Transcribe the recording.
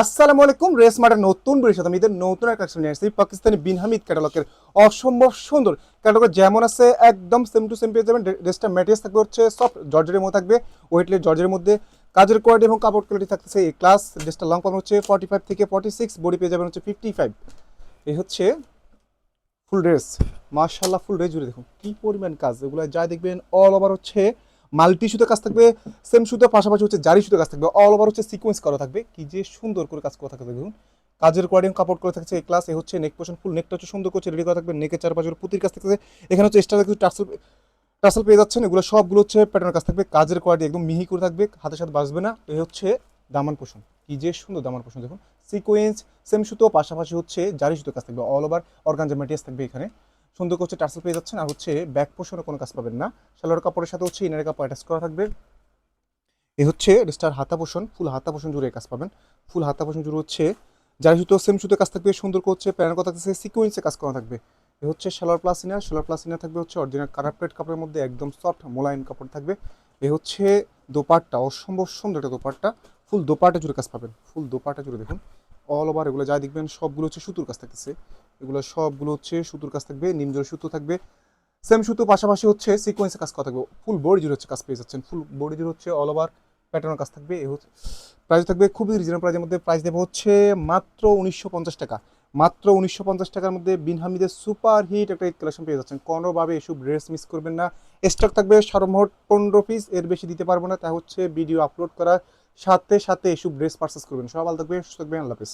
আসসালামু আলাইকুম, রেস মার্টের নতুন সাথে আমি এদের নতুন একটা কালেকশন নিয়ে আসছি। পাকিস্তানি বিন হামিদ ক্যাটালগের অসম্ভব সুন্দর ক্যাটালগ যেমন আছে, একদম সেম টু সেম পেয়ে যাবেন। ড্রেসটা ম্যাটেরিয়ালস থাকবে হচ্ছে সফট জর্জের মধ্যে থাকবে ওয়েটলেস জর্জের মধ্যে। কাজের কোয়ালিটি এবং কাপড় কোয়ালিটি থাকতেছে এই ক্লাস ড্রেসটা লং পাবেন হচ্ছে ফর্টি ফাইভ থেকে ফর্টি সিক্স বডি পেয়ে যাবেন হচ্ছে ফিফটি ফাইভ এই হচ্ছে ফুল ড্রেস মার্শাল্লাহ ফুল ড্রেস জুড়ে দেখুন, কি পরিমাণ কাজ, এগুলো যা দেখবেন অল ওভার হচ্ছে মাল্টি সুতো কাজ থাকবে সেম সুতোর পাশাপাশি হচ্ছে জারি সুতো কাজ থাকবে অল ওভার হচ্ছে সিকোয়েন্স করা থাকবে, কি যে সুন্দর করে কাজ করা থাকবে দেখুন। কাজের কোয়ার্ডিং কাপড় করে থাকছে, এই ক্লাস এ হচ্ছে নেক পোর্শন ফুল নেকটা হচ্ছে সুন্দর করছে রেডি করা থাকবে নেকের চারপাশের পুতির কাজ থাকছে এখানে হচ্ছে এক্সট্রা কিছু টার্সেল টার্সেল পেয়ে যাচ্ছেন, এগুলো সবগুলো হচ্ছে প্যাটার্ন কাজ থাকবে, কাজের কোয়ালিটি একদম মিহি করে থাকবে, হাতের সাথে বাজবে না এই হচ্ছে দামান পোষণ কি যে সুন্দর দামান পোষণ দেখুন। সিকোয়েন্স সেম সুতো পাশাপাশি হচ্ছে জারি সুতো কাজ থাকবে অল ওভার অর্গানজা ম্যাটেরিয়ালস থাকবে এখানে। সুন্দর করছে টার্সেল পেয়ে যাচ্ছেন আর হচ্ছে ব্যাক পোষণে কোনো কাজ পাবেন না। সালোয়ার কাপড়ের সাথে হচ্ছে ইনারের কাপড় অ্যাটাচ করা থাকবে। এ হচ্ছে স্টার হাতা পোষণ ফুল হাতা পোষণ জুড়ে কাজ পাবেন। ফুল হাতা পোষণ জুড়ে হচ্ছে জারি সুতো সেম সুতো কাজ থাকবে, সুন্দর করছে প্যানের কথা থাকছে সিকোয়েন্সে কাজ করা থাকবে। এ হচ্ছে salwar plus inner salwar plus inner থাকবে হচ্ছে অরিজিনাল কারাপ্লেট কাপড়ের মধ্যে একদম সফট মোলায়েম কাপড় থাকবে। এ হচ্ছে দোপাট্টা, অসম্ভব সুন্দর একটা দোপাট্টা। ফুল দোপাট্টা জুড়ে কাজ পাবেন ফুল দোপাট্টা জুড়ে দেখুন। অল ওভার এগুলো যা দেখবেন সবগুলো হচ্ছে সুতুর কাজ থাকতেছে। এগুলো সবগুলো হচ্ছে সুতুর কাজ থাকবে নিমজোর সুতো থাকবে। সেম সুতো পাশাপাশি হচ্ছে সিকোয়েন্সে কাজ করা থাকবে। ফুল বডি জুড়ে হচ্ছে কাজ পেয়ে যাচ্ছেন। ফুল বডি জুড়ে হচ্ছে অল ওভার প্যাটার্নের কাজ থাকবে। হচ্ছে প্রাইস থাকবে খুবই রিজনেবল প্রাইসের মধ্যে প্রাইস দেবো হচ্ছে মাত্র উনিশশো পঞ্চাশ টাকা। মাত্র উনিশশো পঞ্চাশ টাকার মধ্যে বিন হামিদের সুপার হিট একটা ঈদ কালেকশন পেয়ে যাচ্ছেন। কোনোভাবে এসব ড্রেস মিস করবেন না। স্টক থাকবে সর্বমোট পনেরো পিস এর বেশি দিতে পারব না। তা হচ্ছে ভিডিও আপলোড করার সাথে সাথে এসব ড্রেস পারচেস করবেন। সব ভালো থাকবে সুস্থ থাকবেন আল্লাহ হাফেজ।